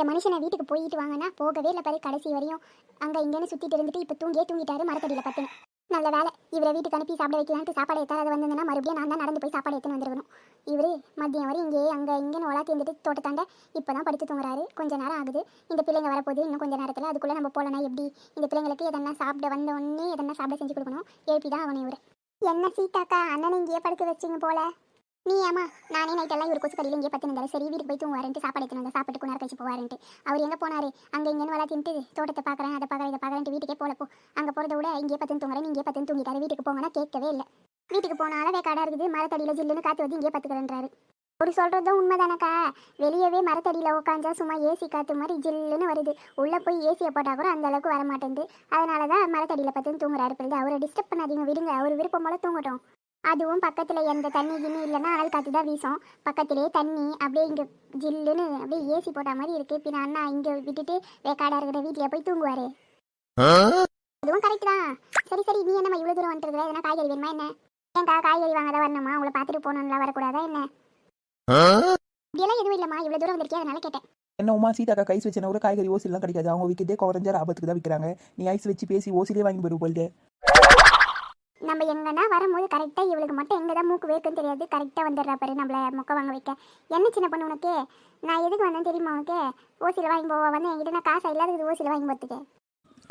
இந்த மனுஷனை வீட்டுக்கு போயிட்டு வாங்கன்னா போகவே இல்லை பாரு கடைசி வரையும். அங்கே இங்கேன்னு சுற்றிட்டு இருந்துட்டு இப்போ தூங்கியே தூங்கிட்டாரு மரத்தடியில் பத்துன்னு நல்ல வேலை. இவரை வீட்டுக்கு அனுப்பி சாப்பிட வைக்கலான்ட்டு சாப்பாடு எத்தாது வந்ததுன்னா மறுபடியும் நான் தான் நடந்து போய் சாப்பாடு எடுத்துன்னு வந்துருக்கணும். இவர் மதியம் வரை இங்கே அங்கே இங்கேன்னு உலா இருந்துட்டு தோட்டத்தாண்ட இப்போ தான் படுத்து தூங்குறாரு. கொஞ்ச நேரம் ஆகுது. இந்த பிள்ளைங்க வரப்போகுது. இன்னும் கொஞ்ச நேரத்தில் அதுக்குள்ளே நம்ம போகலனா எப்படி? இந்த பிள்ளைங்களுக்கு எதனா சாப்பிட வந்த உடனே எதனா சாப்பிட செஞ்சு கொடுக்கணும்? எழுப்பி தான் அவனை இவரு. என்ன சீதாக்கா அண்ணனை இங்கேயே படுக்க வச்சிங்க போல. நீ ஏமா நானே நைட் எல்லாம் இவர் கொசு கடையில் இங்கே பத்து சரி வீட்டுக்கு போய் தூங்குவாருன்ட்டு சாப்பாடு எடுத்துன்னு வந்தா சாப்பிட்டு கொஞ்ச நேரம் கழிச்சு போவாருன்ட்டு. அவர் எங்கே போனாரு? அங்கே இங்கேன்னு வளா தின்ட்டு தோட்டத்தை பார்க்குறேன் அதை பார்க்குறேன் இதை பார்க்குறேன் வீட்டுக்கே போலப்போ அங்கே போகிறத விட இங்கே பத்து தூங்குறேன் இங்கே பத்து தூங்கிட்டாரு. வீட்டுக்கு போங்கன்னா கேட்கவே இல்லை. வீட்டுக்கு போனாலும் கடை இருக்குது மரத்தடியில் ஜில்லுன்னு காற்று வந்து இங்கே பத்துக்கிறேன்றாரு ஒரு சொல்கிறதும் உண்மைதானக்கா? வெளியவே மரத்தடியில் உட்காந்தா சும்மா ஏசி காற்று மாதிரி ஜில்லுன்னு வருது. உள்ளே போய் ஏசியை போட்டால் கூட அந்த அளவுக்கு வர மாட்டேங்குது அதனால தான் மரத்தடியில் பார்த்து தூங்குறாரு. பிள்ளை அவரை டிஸ்டர்ப் பண்ணாதீங்க விடுங்க. அவர் விருப்பம் போல தூங்கட்டும். அதுவும் பக்கத்தில் எந்த தண்ணி கிண்ணி இல்லைன்னா அனல் காற்று தான் வீசும். பக்கத்திலே தண்ணி அப்படியே இங்கே ஜில்லுன்னு அப்படியே ஏசி போட்ட மாதிரி இருக்குது பின்ன அண்ணா இங்கே விட்டுட்டு வேக்காடாக இருக்கிற வீட்டில் போய் தூங்குவாரு. அதுவும் கரெக்ட் தான். சரி சரி நீ என்னம்மா இவ்வளோ தூரம் வந்துருக்குற எதனா காய்கறி வேணுமா என்ன? ஏன்க்கா காய்கறி வாங்க தான் வரணுமா? உங்களை பார்த்துட்டு போகணும்லாம் வரக்கூடாதா என்ன? இப்படியெல்லாம் எதுவும் இல்லைம்மா. இவ்வளோ தூரம் வந்திருக்கே அதனால கேட்டேன். என்ன உமா சீதாக்கா கைஸ் வச்சனா கூட காய்கறி ஓசிலாம் கிடைக்காது. அவங்க விற்கிறதே குறைஞ்ச ஆபத்துக்கு தான் விற்கிறாங்க நீ ஐஸ் வச்சு பேசி ஓசிலே வாங்கி போயிரு போல்ட்டு நம்ம எங்கன்னா வரும்போது கரெக்டாக இவளுக்கு மட்டும் எங்கே தான் மூக்கு வேர்க்குன்னு தெரியாது. கரெக்டாக வந்துடுறா பாரு நம்மள மொக்க வாங்க வைக்க. என்ன சின்ன பொண்ணு உனக்கு? நான் எதுக்கு வந்தேன் தெரியுமா உனக்கு? ஓசியில் வாங்கி போவா வந்து என்கிட்ட நான் காசு இல்லாதது ஓசியில் வாங்கி போத்துக்கு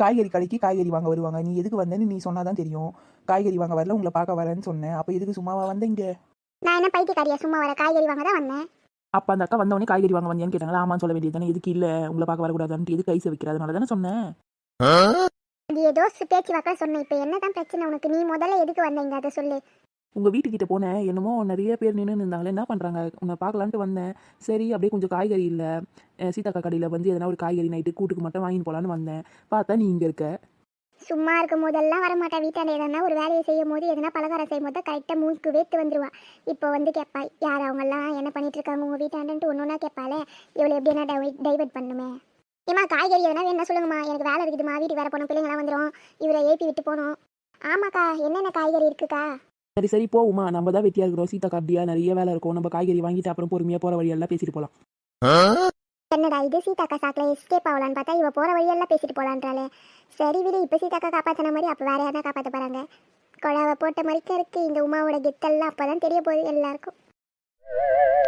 காய்கறி கடைக்கு காய்கறி வாங்க வருவாங்க. நீ எதுக்கு வந்தேன்னு நீ சொன்னாதான் தெரியும். காய்கறி வாங்க வரல உங்களை பார்க்க வரேன்னு சொன்னேன். அப்போ எதுக்கு சும்மாவா வந்த இங்க? நான் என்ன பைத்தியக்காரியா சும்மா வர காய்கறி வாங்க தான் வந்தேன். அப்போ அந்த அக்கா வந்தவொடனே காய்கறி வாங்க வந்தியான்னு கேட்டாங்களா? ஆமான்னு சொல்ல வேண்டியது தானே. எதுக்கு இல்லை? உங்களை பார்க்க வரக்கூடாதுன்ட்டு எதுக்கு ஐஸ் வைக்கிறதுனால தானே சொன்னேன். அது ஏதோ பேச்சு வாக்கா சொன்னேன் இப்போ என்ன தான் பிரச்சனை உனக்கு? நீ முதல்ல எதுக்கு வந்தீங்க? அதை சொல்லு. உங்கள் வீட்டுக்கிட்ட போனேன். என்னமோ நிறைய பேர் நின்று இருந்தாங்களே என்ன பண்ணுறாங்க உன்னை பார்க்கலான்ட்டு வந்தேன். சரி அப்படியே கொஞ்சம் காய்கறி இல்லை. சீதாக்கா கடையில் வந்து எதனா ஒரு காய்கறி நைட்டு கூட்டுக்கு மட்டும் வாங்கிட்டு போகலான்னு வந்தேன். பார்த்தா நீ இங்கே இருக்க. சும்மா இருக்கும் போதெல்லாம் வரமாட்டா. வீட்டாண்ட எதனா ஒரு வேலையை செய்யும் போது எதனா பலகாரம் செய்யும் போது கரெக்டாக மூக்கு வேத்து வந்துருவா. இப்போ வந்து கேட்பா யார் அவங்கெல்லாம் என்ன பண்ணிட்டு இருக்காங்க உங்கள் வீட்டாண்டன்ட்டு? ஒன்று ஒன்றா கேட்பாளே இவளை எப்படி என்ன டைவர்ட் பண்ணுமே? ஏமா காய்கறி எதனா வேணா சொல்லுங்கம்மா. எனக்கு வேலை இருக்குதுமா வீட்டுக்கு வர போகணும். பிள்ளைங்களாம் வந்துடும் இவரை ஏப்பி விட்டு போகணும். ஆமாக்கா என்னென்ன காய்கறி இருக்குக்கா? சரி சரி போகுமா நம்ம தான் வெட்டியாக இருக்கிறோம். சீதாக்கா அப்படியா நிறைய வேலை இருக்கும். நம்ம காய்கறி வாங்கிட்டு அப்புறம் பொறுமையாக போகிற வழியெல்லாம் பேசிட்டு போகலாம் என்னடா இது? சீதாக்கா சாக்கில் எஸ்கேப் ஆகலான்னு பார்த்தா இவ போகிற வழியெல்லாம் பேசிட்டு போகலான்றாளே சரி விடு இப்போ சீதாக்கா காப்பாற்றின மாதிரி அப்போ வேற யாரா காப்பாற்ற போகிறாங்க குழாவை போட்ட மாதிரிக்க இருக்கு. இந்த உமாவோட கெத்தெல்லாம் அப்போ தான் தெரிய போகுது எல்லாருக்கும்.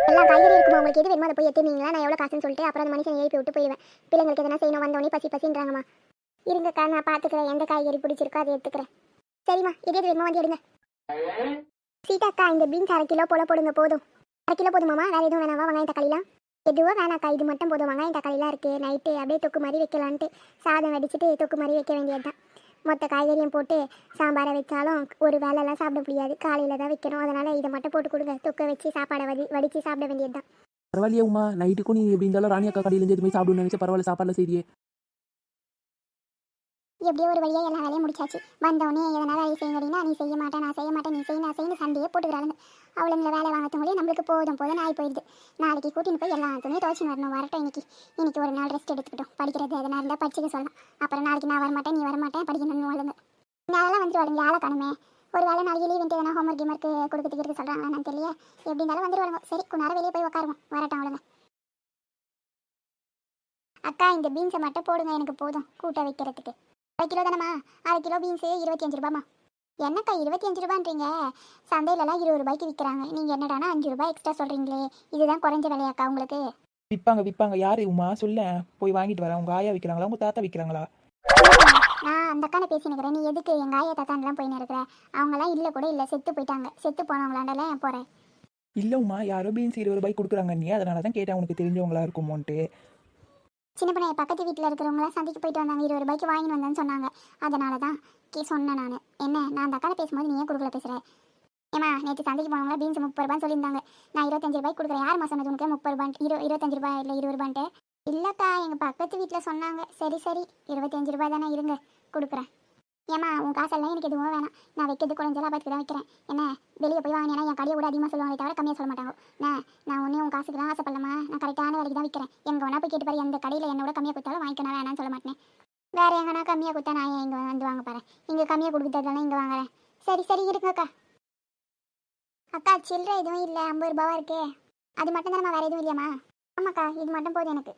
எல்லா காய்கறி இருக்குமா? உங்களுக்கு எது வேணுமோ அதை போய் எத்தினீங்களா நான் எவ்வளோ காசுன்னு சொல்லிட்டு அப்புறம் அந்த மனுஷன் எழுப்பி விட்டு போயிடுவேன். பிள்ளைங்களுக்கு எதனா செய்யணும் வந்தோடனே பசி பசின்றாங்கம்மா. இருங்கக்கா நான் பார்த்துக்கிறேன் எந்த காய்கறி பிடிச்சிருக்கோ அதை எடுத்துக்கிறேன். சரிம்மா எது எது வேணுமோ வந்து எடுங்க. சீதாக்கா இந்த பீன்ஸ் அரை கிலோ போல போடுங்க போதும். அரை கிலோ போதுமாம்மா? வேறு எதுவும் வேணாமா? வெங்காயம் தக்காளிலாம்? எதுவோ வேணாக்கா இது மட்டும் போதும். வெங்காயம் தக்காளிலாம் இருக்குது நைட்டு அப்படியே தொக்கு மாதிரி வைக்கலான்ட்டு சாதம் வடிச்சிட்டு தொக்கு மாதிரி வைக்க வேண்டியது தான் மொத்த காய்கறியும் போட்டு சாம்பாரை வச்சாலும் ஒரு வேலைலாம் சாப்பிட முடியாது. காலையில் தான் வைக்கணும். அதனால் இதை மட்டும் போட்டு கொடுங்க. தொக்கை வச்சு சாப்பாடை வடி வடித்து சாப்பிட வேண்டியது தான் பரவாயில்லையா உமா. நைட்டுக்கும் நீ எப்படி இருந்தாலும் ராணி அக்கா கடையிலேருந்து எதுவுமே சாப்பிடணும்னு நினச்சி பரவாயில்ல சாப்பாடுல செய்தியே எப்படியோ ஒரு வழியாக எல்லா வேலையும் முடிச்சாச்சு. வந்தவொடனே எதனா வேலையை செய்யுங்கடினா நீ செய்ய மாட்டேன் நான் செய்ய மாட்டேன் நீ செய்ய நான் செய்யணும் சண்டையே போட்டுக்கிறாளுங்க. அவளுங்களை வேலை வாங்கத்தவங்களே நம்மளுக்கு போதும் போதும் ஆகி போயிடுது. நாளைக்கு கூட்டின்னு போய் எல்லா துணியும் துவச்சி வரணும் வரட்டும் இன்னைக்கு. இன்னைக்கு ஒரு நாள் ரெஸ்ட் எடுத்துக்கிட்டோம். படிக்கிறது எதனா இருந்தால் படிச்சுக்க சொல்லலாம் அப்புறம் நாளைக்கு நான் வரமாட்டேன் நீ வரமாட்டேன் படிக்கணும்னு வாழுங்க நாளெல்லாம் வந்துருவாளுங்க ஆளை காணுமே? ஒரு வேலை நாளைக்கு லீவ் எதனா ஹோம்ஒர்க் கிமர்க்கு கொடுக்கறதுக்கு சொல்கிறாங்க நான் தெரியல. எப்படி இருந்தாலும் வந்துருவாங்க சரி கொஞ்ச நேரம் வெளியே போய் உட்காருவோம் வரட்டும் அவளுங்க அக்கா இந்த பீன்ஸை மட்டும் போடுங்க எனக்கு போதும். கூட்ட வைக்கிறதுக்கு. அரை கிலோ தானம்மா? அரை கிலோ பீன்ஸு இருபத்தி அஞ்சு ரூபாம்மா. என்னக்கா இருபத்தி அஞ்சு ரூபான்றீங்க? சந்தையிலலாம் இருபது ரூபாய்க்கு விற்கிறாங்க நீங்கள் என்னடானா அஞ்சு ரூபாய் எக்ஸ்ட்ரா சொல்கிறீங்களே இதுதான் குறைஞ்ச விலையாக்கா உங்களுக்கு. விற்பாங்க விற்பாங்க யார் உமா? சொல்ல போய் வாங்கிட்டு வரேன். உங்கள் ஆயா விற்கிறாங்களா உங்கள் தாத்தா விற்கிறாங்களா நான் அந்த அக்கான பேசினுக்கிறேன் நீ எதுக்கு எங்கள் ஆயா தாத்தான்லாம் போயின்னு இருக்கிற? அவங்களாம் இல்லை கூட இல்லை. செத்து போயிட்டாங்க. செத்து போனவங்களாண்டலாம் ஏன் போகிறேன் இல்லை உமா. யாரோ பீன்ஸ் இருபது ரூபாய்க்கு கொடுக்குறாங்க நீ. அதனால தான் கேட்டேன். உனக்கு தெரிஞ்சவங்களா இருக்குமோன்ட்டு. சின்ன பொண்ணு பக்கத்து வீட்டில் இருக்கிறவங்களாம் சந்தைக்கு போயிட்டு வந்தாங்க. இருபது ரூபாய்க்கு வாங்கிட்டு வந்தேன்னு சொன்னாங்க. அதனால தான் கே சொன்னேன் நான். என்ன நான் அந்த அக்கால பேசும்போது நீ ஏன் கொடுக்கல பேசுகிறேன் ஏமா நேற்று சந்தைக்கு போனவங்க பீன்ஸ் முப்பது ரூபான்னு சொல்லியிருந்தாங்க. நான் இருபத்தஞ்சு ரூபாய்க்கு கொடுக்குறேன். யார் சொன்னது உனக்கு? முப்பது ரூபாய் இரு இருபத்தஞ்சு ரூபாய் இல்லை இருபது ரூபான்ட்டு. இல்லைக்கா எங்கள் பக்கத்து வீட்டில் சொன்னாங்க. சரி சரி இருபத்தஞ்சு ரூபாய் தானே இருங்க கொடுக்குறேன். ஏமா உன் காசெல்லாம் எனக்கு எதுவும் வேணாம். நான் வைக்கிறது குறைஞ்ச பார்த்து தான் வைக்கிறேன். என்ன வெளியே போய் வாங்கினா என் கடையை கூட அதிகமாக சொல்லுவாங்க தவிர கம்மியாக சொல்ல மாட்டாங்க. நான் நான் ஒன்றே உன் காசுக்கு தான் ஆசைப்படலாமா நான் கரெக்டான விலைக்கு தான் விற்கிறேன் எங்கே வேணா போய் கேட்டு பாரு எந்த கடையில் என்னோட கம்மியாக கொடுத்தாலும் வாங்கிக்கணும் வேணாம்னு சொல்ல மாட்டேன். வேற எங்கன்னா கம்மியாக கொடுத்தா நான் ஏன் இங்கே வந்து வாங்க போகிறேன் இங்கே கம்மியாக கொடுக்குறதால இங்கே வாங்குறேன். சரி சரி இருக்குங்கக்கா அக்கா. சில்லறை எதுவும் இல்லை. ஐம்பது ரூபாவா இருக்கே. அது மட்டும் தானே வேறு எதுவும் இல்லையாம்மா? ஆமாக்கா இது மட்டும் போதும் எனக்கு.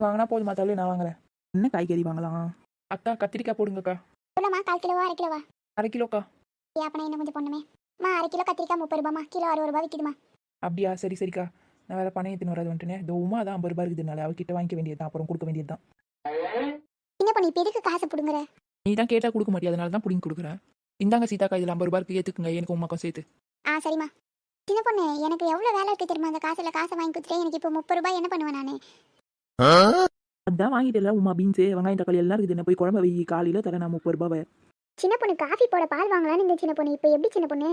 வாங்கினா போதுமா தள்ளி நான் வாங்குறேன். என்ன காய்கறி வாங்கலாம்? அக்கா கத்திரிக்காய் போடுங்கக்கா. எவ்வளோம்மா கால் கிலோவா அரை கிலோவா? அரை கிலோக்கா? ஏ அப்போ நான் இன்னும் கொஞ்சம் பொண்ணுமே. அம்மா அரை கிலோ கத்திரிக்காய் முப்பது ரூபாம்மா கிலோ அறுபது ரூபா விற்கிதுமா அப்படியா சரி சரிக்கா. நான் வேறு பணம் எடுத்துன்னு வராது வந்துட்டேனே. இந்த உமா தான் ஐம்பது ரூபாய் இருக்குதுனால அவகிட்ட வாங்கிக்க வேண்டியது தான் அப்புறம் கொடுக்க வேண்டியது தான். என்ன பண்ணி இப்போ எதுக்கு காசு பிடுங்குற? நீ தான் கேட்டால் கொடுக்க மாட்டியா? அதனால தான் பிடிங்கி கொடுக்குறேன் இந்தாங்க சீதாக்கா இதில் ஐம்பது ரூபாய்க்கு ஏற்றுக்குங்க எனக்கு உமாக்கம் சேர்த்து. ஆ சரிம்மா. சின்ன பொண்ணு எனக்கு எவ்வளோ வேலை இருக்கு தெரியுமா? அந்த காசில் காசை வாங்கி கொடுத்துட்டு எனக்கு இப்போ முப்பது ரூபாய் என்ன பண்ணுவேன் நான்? அதான் வாங்கிட்டல உமா பீன்ஸு வெங்காயம் தக்காளி எல்லாம் இருக்குது. என்ன போய் குழம்பு வை காலையில் தரேன் நான் முப்பது ரூபாவை. சின்ன பொண்ணு காஃபி போட பால் வாங்கலான்னு இந்த சின்ன பொண்ணு. இப்போ எப்படி சின்ன பொண்ணு?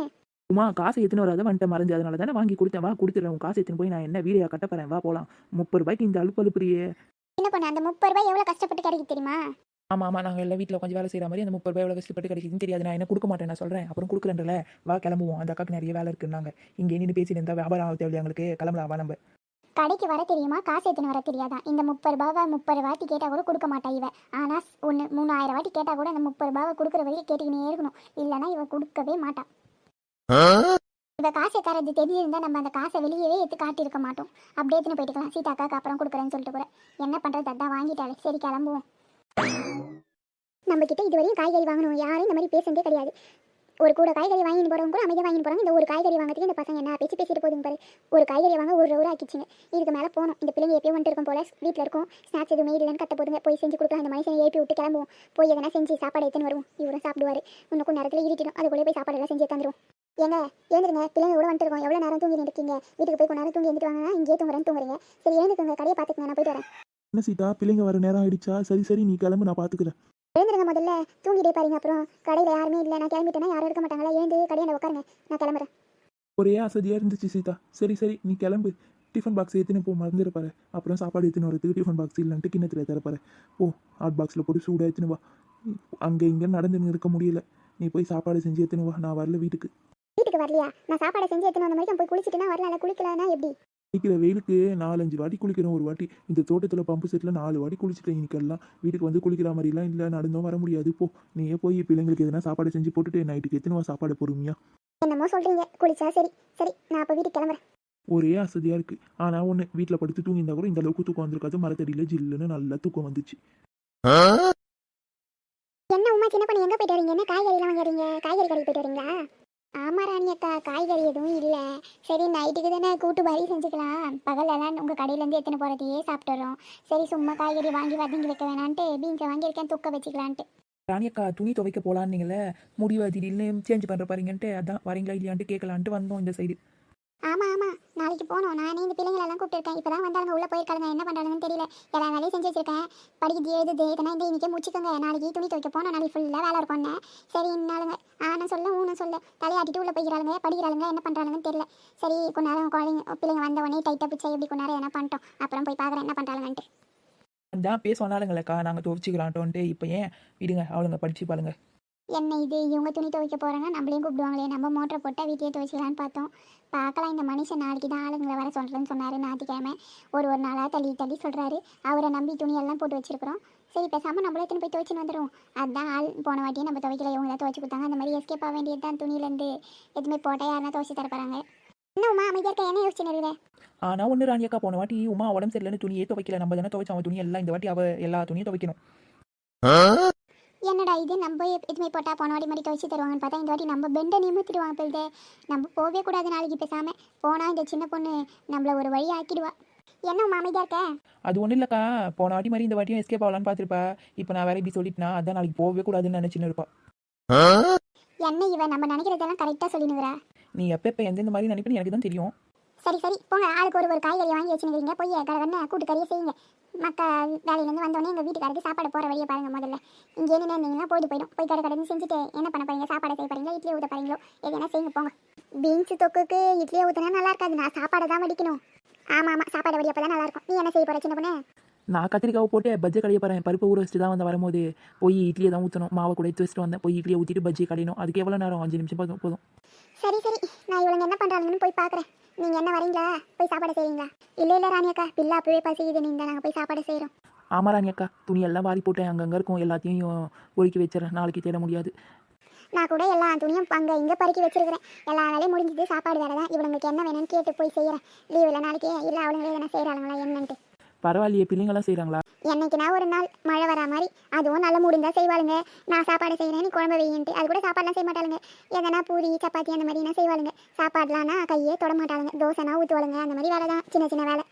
உமா காசு எடுத்துன்னு வராத வந்துட்டு மறைஞ்சு. அதனால தானே வாங்கி கொடுத்தேன். வா கொடுத்துறேன். உன் காசு எடுத்துன்னு போய் நான் என்ன வீடியோ கட்ட போறேன்? வா போகலாம் முப்பது ரூபாய்க்கு இந்த அலுப்பு அலுப்புறியே சின்ன பொண்ணு அந்த முப்பது ரூபாய் எவ்வளோ கஷ்டப்பட்டு கிடைக்குது தெரியுமா? ஆமாம் ஆமாம் நாங்கள் எல்லாம் வீட்டில் கொஞ்சம் வேலை செய்கிற மாதிரி அந்த முப்பது ரூபாய் எவ்வளோ கஷ்டப்பட்டு கிடைக்குதுன்னு தெரியாது. நான் என்ன கொடுக்க மாட்டேன் நான் சொல்கிறேன் அப்புறம் கொடுக்குறேன்ல வா கிளம்புவோம். அந்த அக்காக்கு நிறைய வேலை இருக்குன்னாங்க. இங்கே நின்று பேசிட்டு இருந்தால் வியாபாரம் ஆக தேவையில்லை எங்களுக்கு கிளம்பலாம் வா நம்ம. கடைக்கு வர தெரியுமா? காசு எடுத்துன்னு வர தெரியாதா? இந்த முப்பது ரூபாவை முப்பது வாட்டி கேட்டால் கூட கொடுக்க மாட்டா இவ. ஆனால் ஒன்று மூணாயிரம் வாட்டி கேட்டால் கூட அந்த முப்பது ரூபாவை கொடுக்குற வரைக்கும் கேட்டுக்கினே இருக்கணும். இல்லைன்னா இவ கொடுக்கவே மாட்டான் இவ காசை தரது தெரிஞ்சிருந்தா நம்ம அந்த காசை வெளியவே எடுத்து காட்டியிருக்க மாட்டோம். அப்படியே எடுத்துன்னு போயிட்டுக்கலாம். சீதாக்காக்கு அப்புறம் கொடுக்குறேன்னு சொல்லிட்டு கூட. என்ன பண்ணுறது அதான் வாங்கிட்டாலே சரி கிளம்புவோம். நம்ம கிட்ட இதுவரையும் காய்கறி வாங்கணும். யாரும் இந்த மாதிரி பேசுனதே கிடையாது. ஒரு கூட காய்கறி வாங்கிட்டு போகிறவங்க கூட அமைதியாக வாங்கிட்டு போகிறாங்க இந்த ஒரு காய்கறி வாங்குறதுக்கு இந்த பசங்க என்ன பேசி பேசிட்டு போதுங்க பாரு. ஒரு காய்கறி வாங்க ஒரு ரூபா ஆக்கிச்சிங்க இதுக்கு மேலே போகணும். இந்த பிள்ளைங்க எப்பயும் வந்துட்டு இருக்கும் போல வீட்டில் இருக்கும். ஸ்நாக்ஸ் எதுவும் இல்லைன்னு கத்த போதுங்க. போய் செஞ்சு கொடுக்கலாம். அந்த மனுஷனை ஏப்பி விட்டு கிளம்புவோம். போய் எதனா செஞ்சு சாப்பாடு எடுத்துன்னு வருவோம். இவரும் சாப்பிடுவாரு. இன்னும் கொஞ்சம் நேரத்தில் இருட்டிடும். அதுக்குள்ளே போய் சாப்பாடு எல்லாம் செஞ்சு தந்துடும் ஏங்க ஏந்திருங்க பிள்ளைங்க கூட வந்துட்டு இருக்கோம். எவ்வளோ நேரம் தூங்கி இருக்கீங்க? வீட்டுக்கு போய் கொஞ்ச நேரம் தூங்கி எழுந்துட்டு வாங்க இங்கே தூங்குறேன்னு தூங்குறீங்க. சரி ஏந்துக்குங்க கடையை பார்த்துக்கங்க. நான் போயிட்டு வரேன். என்ன சீதா? பிள்ளைங்க வர நேரம் ஆயிடுச்சா? சரி சரி. நீ கிளம்பு. நான் பார்த்துக்கிறேன். எழுந்துருங்க முதல்ல. தூங்கிட்டே பாருங்க அப்புறம். கடையில் யாருமே இல்லை. நான் கிளம்பிட்டேன்னா யாரும் இருக்க மாட்டாங்களா? எழுந்து கடையில் உட்காருங்க. நான் கிளம்புறேன். ஒரே அசதியாக இருந்துச்சு சீதா. சரி சரி நீ கிளம்பு. டிஃபன் பாக்ஸ் ஏற்றினு போ மறந்துருப்பாரு அப்புறம் சாப்பாடு எடுத்துன்னு வரதுக்கு டிஃபன் பாக்ஸ் இல்லைன்ட்டு கிண்ணத்தில் தரப்பாரு ஓ ஹாட் பாக்ஸில் போட்டு சூடாக எடுத்துன்னு வா. அங்கே இங்கே நடந்துன்னு இருக்க முடியல. நீ போய் சாப்பாடு செஞ்சு எடுத்துன்னு வா. நான் வரல வீட்டுக்கு. வீட்டுக்கு வரலையா? நான் சாப்பாடை செஞ்சு எடுத்துன்னு வந்த மாதிரி போய் குளிச்சுட்டுனா வரல. குளிக்கலன்னா எப்படி? குளிக்கிற வெயிலுக்கு நாலஞ்சு வாட்டி குளிக்கிறோம் ஒரு வாட்டி இந்த தோட்டத்தில் பம்பு செட்டில் நாலு வாட்டி குளிச்சிட்டேன். இன்னைக்கெல்லாம் வீட்டுக்கு வந்து குளிக்கிற மாதிரிலாம் இல்லை. நடந்தும் வர முடியாது. போ நீயே போய் பிள்ளைங்களுக்கு எதனா சாப்பாடு செஞ்சு போட்டுட்டு நைட்டுக்கு எத்தனை சாப்பாடு பொறுமையா? என்னமோ சொல்றீங்க. குளிச்சா சரி. சரி நான் அப்போ வீட்டுக்கு கிளம்புறேன். ஒரே அசதியாக இருக்குது ஆனால் ஒன்று வீட்டில் படுத்து தூங்கியிருந்தா கூட இந்த அளவுக்கு தூக்கம் வந்திருக்காது. மரத்தடியில் ஜில்லுன்னு நல்லா தூக்கம் வந்துச்சு. என்ன உமா சின்ன பண்ணி எங்கே போயிட்டு வரீங்க? என்ன காய்கறிலாம் வாங்குறீங்க? காய்கறி கடைக்கு போயிட்டு வரீங்களா? ஆமா ராணி அக்கா காய்கறி எதுவும் இல்லை. சரி நைட்டுக்கு தானே கூட்டு மாதிரி செஞ்சுக்கலாம். பகலெல்லாம் உங்கள் கடையிலேருந்து எத்தனை போகிறதையே சாப்பிட்டுறோம் சரி சும்மா காய்கறி வாங்கி வதங்கி வைக்க வேணான்ட்டு பீன்ஸை வாங்கியிருக்கேன் தூக்க வச்சுக்கலான்ட்டு. ராணியக்கா துணி துவைக்க போகலான்னீங்களே முடிவு திடீர்னு சேஞ்ச் பண்ணுற பாருங்கன்ட்டு அதான் வரீங்களா இல்லையான்ட்டு கேட்கலான்ட்டு வந்தோம் இந்த சைடு ஆமாம் ஆமாம் நாளைக்கு போகணும் நானே இந்த பிள்ளைங்களெல்லாம் கூப்பிட்டுருக்கேன். இப்போ தான் வந்தாங்க உள்ளே போயிருக்காங்க என்ன பண்ணுறாங்கன்னு தெரியல. எல்லா வேலையும் செஞ்சு வச்சிருக்கேன். படிக்குது எழுதுது இதெல்லாம் இந்த இன்னைக்கே முடிச்சுக்கோங்க. நாளைக்கு துணி துவைக்க போனோம். நாளைக்கு ஃபுல்லாக வேலை இருக்கும்னு சரி இன்னாலுங்க ஆனா சொல்ல ஊன சொல்ல தலையாட்டிட்டு உள்ள போய்க்கிறாளுங்க படிக்கிறாளுங்க என்ன பண்ணுறாளுங்கன்னு தெரியல. சரி கொஞ்ச நேரம் குழந்தைங்க பிள்ளைங்க வந்த உடனே டைட்டாக பிடிச்சா எப்படி கொஞ்ச நேரம் என்ன பண்ணிட்டோம். அப்புறம் போய் பார்க்குறேன் என்ன பண்ணுறாளுங்கன்ட்டு அதான் பேச சொன்னாலுங்களேக்கா நாங்கள் துவைச்சிக்கலான்ட்டோன்ட்டு இப்போ ஏன்? விடுங்க அவளுங்க படிச்சு பாருங்க. என்ன இது? இவங்க துணி துவைக்க போகிறாங்க நம்மளையும் கூப்பிடுவாங்களே. நம்ம மோட்டரை போட்டால் வீட்டையே துவைச்சிக்கலான்னு பார்த்தோம். பார்க்கலாம் இந்த மனுஷன் நாளைக்கு தான் ஆளுங்களை வர சொல்கிறேன்னு சொன்னார். ஞாயிற்றுக்கிழமை ஒரு ஒரு நாளாக தள்ளி தள்ளி சொல்கிறாரு அவரை நம்பி துணியெல்லாம் போட்டு வச்சிருக்கிறோம். சரி பேசாமல் நம்மளே துணி போய் துவைச்சின்னு வந்துடும் அதுதான் ஆள் போன வாட்டியும் நம்ம துவைக்கல. இவங்க தான் துவைச்சி கொடுத்தாங்க. அந்த மாதிரி எஸ்கேப் ஆக வேண்டியது தான் துணியிலேருந்து எதுவுமே போட்டால் யாருனா துவைச்சி தர போகிறாங்க இன்னுமா அமைதியாக இருக்க? என்ன யோசிச்சு இருக்குது ஆனால் ஒன்று ராணியக்கா போன வாட்டி உமா உடம்பு சரியில்லைன்னு துணியே துவைக்கல. நம்ம தானே துவைச்சோம். அவன் துணி எல்லாம் இந்த வாட்டி அவ எல்லா துணியும் துவைக்கணும். என்னடா இது? நம்ம எதுவுமே போட்டால் போன வாட்டி மாதிரி துவைச்சி தருவாங்கன்னு பார்த்தா இந்த வாட்டி நம்ம பெண்டை நிமித்திடுவாங்க போயிட்டு நம்ம போகவே கூடாது நாளைக்கு பேசாமல் போனால் இந்த சின்ன பொண்ணு நம்மள ஒரு வழி ஆக்கிடுவா. என்ன அமைதியாக இருக்க? அது ஒன்றும் இல்லைக்கா. போன வாட்டி மாதிரி இந்த வாட்டியும் எஸ்கேப் ஆகலான்னு பார்த்துருப்பா. இப்போ நான் வேற இப்படி சொல்லிட்டுனா அதான் நாளைக்கு போகவே கூடாதுன்னு நினச்சின்னு இருப்பா. என்ன இவன் நம்ம நினைக்கிறதெல்லாம் கரெக்டாக சொல்லினுங்கிறா நீ எப்போ எப்போ எந்தெந்த மாதிரி நினைப்பேன்னு எனக்கு தான் தெரியும். சரி சரி. போங்க. ஆளுக்கு ஒரு ஒரு காய்கறி வாங்கி வச்சுருக்கீங்க போய் கடகடனை கூட்டு கறியை செய்யுங்க. மக்க வேலையிலேருந்து வந்தோடனே எங்கள் வீட்டுக்காரருக்கு சாப்பாடு போகிற வழியை பாருங்க முதல்ல. இங்கே என்ன இருந்தீங்கன்னா போயிட்டு போயிடும். போய் கடை கடன்னு செஞ்சுட்டு என்ன பண்ண போறீங்க? சாப்பாடு செய்ய போறீங்களா இட்லி ஊற்ற போறீங்களோ? எதுனா செய்யுங்க போங்க. பீன்ஸ் தொக்குக்கு இட்லியை ஊற்றினா நல்லா இருக்காது. நான் சாப்பாடை தான் வடிக்கணும். ஆமாம் ஆமாம் சாப்பாடு வடி அப்போ தான் நல்லா இருக்கும். நீ என்ன செய்ய போற சின்ன பொண்ணு? நான் கத்திரிக்காவை போட்டு பஜ்ஜி கடைய போகிறேன் பருப்பு ஊற வச்சுட்டு தான் வந்து வரும்போது போய் இட்லியை தான் ஊற்றணும் மாவை கூட எடுத்து வச்சுட்டு வந்தேன். போய் இட்லியை ஊற்றிட்டு பஜ்ஜி கடையணும். அதுக்கு எவ்வளோ நேரம்? அஞ்சு நிமிஷம் போதும் போதும். சரி சரி. நான் இவங்க என்ன பண்ணுறாங்கன்னு போய் பார்க்குறேன் நீங்கள் என்ன வரீங்களா? போய் சாப்பாடு செய்வீங்களா இல்லை இல்லை ராணி அக்கா பில்லா அப்பவே பசிக்குது நீங்கள் நாங்கள் போய் சாப்பாடு செய்கிறோம் ஆமா ராணி அக்கா துணி எல்லாம் வாரி போட்டேன். அங்கங்கே இருக்கும். எல்லாத்தையும் ஒதுக்கி வச்சிடறேன். நாளைக்கு தேட முடியாது. நான் கூட எல்லா துணியும் அங்கே இங்கே பறக்கி வச்சிருக்கிறேன். எல்லா வேலையும் முடிஞ்சது. சாப்பாடு வேலை தான் இவனுங்களுக்கு என்ன வேணும்னு கேட்டு போய் செய்கிறேன் லீவில் நாளைக்கு இல்லை அவளுங்களே எதனா செய்கிறாங்களா என்னன்ட்டு. பரவாயில்லையே பிள்ளைங்களாம் செய்கிறாங்களா என்னைக்குனா ஒரு நாள் மழை வரா மாதிரி. அதுவும் நல்ல முடிந்தா செய்வாளுங்க. நான் சாப்பாடு செய்கிறேன் நீ குழம்பு வையின்ட்டு அது கூட சாப்பாடுலாம் செய்ய மாட்டாளுங்க. எதனா பூரி சப்பாத்தி அந்த மாதிரினா செய்வாளுங்க. சாப்பாடுலாம்னா கையே தொட மாட்டாளுங்க. தோசைனா ஊற்றுவாளுங்க அந்த மாதிரி வேலை தான் சின்ன சின்ன வேலை.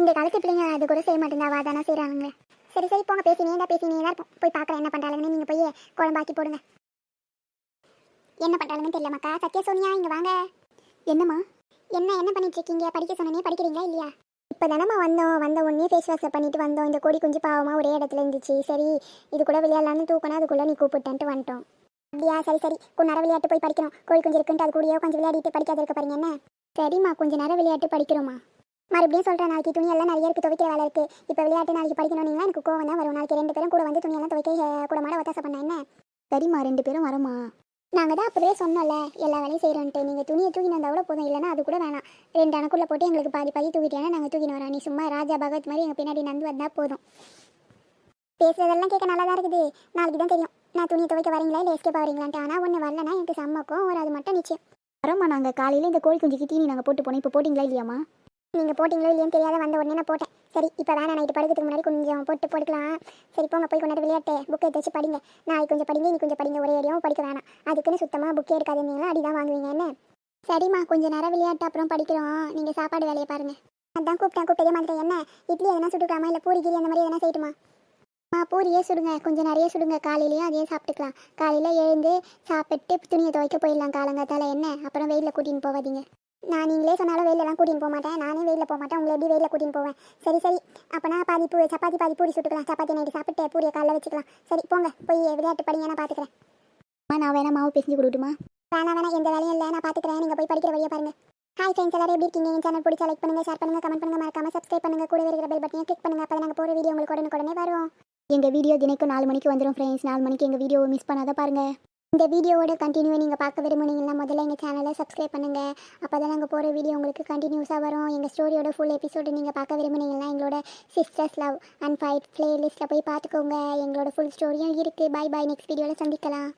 இந்த காலத்து பிள்ளைங்க அது கூட செய்ய மாட்டேங்க தானே செய்கிறாங்க சரி சரி போங்க. பேசினே தான் பேசினே தான் இருப்போம். போய் பார்க்குறேன் என்ன பண்ணுறாளுங்கன்னு நீங்கள் போய் குழம்பாக்கி போடுங்க. என்ன பண்ணுறாளுங்கன்னு தெரியலமாக்கா சத்யா சோனியா இங்கே வாங்க. என்னம்மா? என்ன என்ன பண்ணிட்டு இருக்கீங்க? படிக்க சொன்னே படிக்கிறீங்களா இல்லையா? இப்போ தானம்மா வந்தோம். வந்த உடனே ஃபேஸ் வாஷ் பண்ணிட்டு வந்தோம். இந்த கோடி குஞ்சு பாவமாக ஒரே இடத்துல இருந்துச்சு. சரி இது கூட விளையாடலாம்னு தூக்கணும் அதுக்குள்ளே நீ கூப்பிட்டேன்ட்டு வந்துட்டோம். அப்படியா? சரி சரி. கொஞ்ச நேரம் விளையாட்டு போய் படிக்கிறோம் கோழி குஞ்சு இருக்குன்ட்டு அது கூடயே கொஞ்சம் விளையாடிட்டு படிக்காத இருக்க பாருங்க என்ன? சரிம்மா கொஞ்ச நேரம் விளையாட்டு படிக்கிறோமா மறுபடியும் சொல்கிறேன் நாளைக்கு துணியெல்லாம் நிறைய இருக்குது துவைக்கிற வேலை இருக்குது இப்போ விளையாட்டு நாளைக்கு படிக்கணும்னா எனக்கு கோவம் தான் வரும். நாளைக்கு ரெண்டு பேரும் கூட வந்து துணியெல்லாம் துவைக்க கூட மாட ஒத்தாசை பண்ண என்ன? சரிம்மா ரெண்டு பேரும் வரமா நாங்கள் தான் அப்போவே சொன்னோம்ல எல்லா வேலையும் செய்கிறோன்ட்டு நீங்கள் துணியை தூக்கின்னு வந்தால் கூட போதும் இல்லைனா அது கூட வேணாம். ரெண்டு அணக்குள்ளே போட்டு எங்களுக்கு பாதி பாதி தூக்கிட்டேன்னா நாங்கள் தூக்கின்னு வரோம். நீ சும்மா ராஜா பகவத் மாதிரி எங்கள் பின்னாடி நடந்து வந்தால் போதும். பேசுறதெல்லாம் கேட்க நல்லா தான் இருக்குது. நாளைக்கு தான் தெரியும். நான் துணியை துவைக்க வரீங்களா இல்லை எஸ்கேப் வரீங்களான்ட்டு. ஆனால் ஒன்று வரலன்னா எனக்கு செம்மக்கும் ஒரு அது மட்டும் நிச்சயம். வரோம்மா நாங்கள் காலையில் இந்த கோழி குஞ்சுக்கு தீனி நாங்கள் போட்டு போனோம். இப்போ போட்டிங்களா இல்லையாம்மா? நீங்கள் போட்டிங்களோ இல்லையான்னு தெரியாத வந்த உடனே நான் போட்டேன். சரி இப்போ வேணாம். நைட்டு படுக்கிறதுக்கு முன்னாடி கொஞ்சம் போட்டு போட்டுக்கலாம். சரி போங்க. போய் கொண்டாடி விளையாட்டு. புக்கை எடுத்து வச்சு படிங்க. நாளைக்கு கொஞ்சம் படிங்க நீ கொஞ்சம் படிங்க. ஒரே அடியாவும் படிக்க வேணாம். அதுக்குன்னு சுத்தமாக புக்கே எடுக்காதீங்களா அடி தான் வாங்குவீங்க. என்ன? சரிம்மா கொஞ்சம் நேரம் விளையாட்டு அப்புறம் படிக்கிறோம். நீங்கள் சாப்பாடு வேலையை பாருங்கள் அதான் கூப்பிட்டேன். கூப்பிட்டதே மாதிரி என்ன? இட்லி எதனா சுட்டுக்கலாமா? இல்லை பூரி கீரி அந்த மாதிரி எதனா செய்யட்டுமா? அம்மா பூரியே சுடுங்க. கொஞ்சம் நிறைய சுடுங்க. காலையிலையும் அதையே சாப்பிட்டுக்கலாம். காலையில் எழுந்து சாப்பிட்டு துணியை துவைக்க போயிடலாம். காலங்காத்தால என்ன? அப்புறம் வெயிலில் கூட்டின்னு போகாதீங்க. நான் நீங்களே சொன்னாலும் வெயிலெல்லாம் கூட்டின்னு போக மாட்டேன். நானே வெயிலில் போக மாட்டேன். உங்களை எப்படி வெயிலில் கூட்டின்னு போவேன்? சரி சரி. அப்போனா பாதி பூ சப்பாத்தி பாதி பூரி சுட்டுக்கலாம். சப்பாத்தி நைட்டு சாப்பிட்டு பூரியை காலைல வச்சுக்கலாம். சரி போங்க. போய் விளையாட்டு படிங்க நான் பார்த்துக்கிறேன் நான் வேணா மாவு பிசைஞ்சு கொடுட்டுமா வேணாம் வேணாம். எந்த வேலையும் இல்லை. நான் பார்த்துக்கிறேன் நீங்கள் போய் படிக்கிற வழியை பாருங்க. ஹாய் ஃப்ரெண்ட்ஸ் எல்லாரும் எப்படி இருக்கீங்க? என் சேனல் பிடிச்சா லைக் பண்ணுங்க ஷேர் பண்ணுங்க கமெண்ட் பண்ணுங்க. மறக்காம சப்ஸ்கிரைப் பண்ணுங்க. கூட இருக்கிற பெல் பட்டனை கிளிக் பண்ணுங்க. அப்போ நாங்கள் போகிற வீடியோ உங்களுக்கு உடனுக்குடனே வரும். எங்கள் வீடியோ தினைக்கும் நாலு மணிக்கு வந்துடும் ஃப்ரெண்ட்ஸ் நாலு மணிக்கு எங்கள் வீடியோவை மிஸ் பண்ணாத பாருங்க. இந்த வீடியோவோட கண்டினியூ நீங்கள் பார்க்க விரும்புனீங்கன்னா முதல்ல எங்கள் சேனலை சப்ஸ்கிரைப் பண்ணுங்கள் அப்போ தான் நாங்கள் போகிற வீடியோ உங்களுக்கு கண்டினியூஸாக வரும். எங்கள் ஸ்டோரியோட ஃபுல் எபிசோடு நீங்கள் பார்க்க விரும்புனீங்கன்னா எங்களோட சிஸ்டர்ஸ் லவ் அண்ட் ஃபைட் ப்ளேலிஸ்ட்டில் போய் பார்த்துக்கோங்க. எங்களோட ஃபுல் ஸ்டோரியும் இருக்குது பை பை நெக்ஸ்ட் வீடியோவில் சந்திக்கலாம்.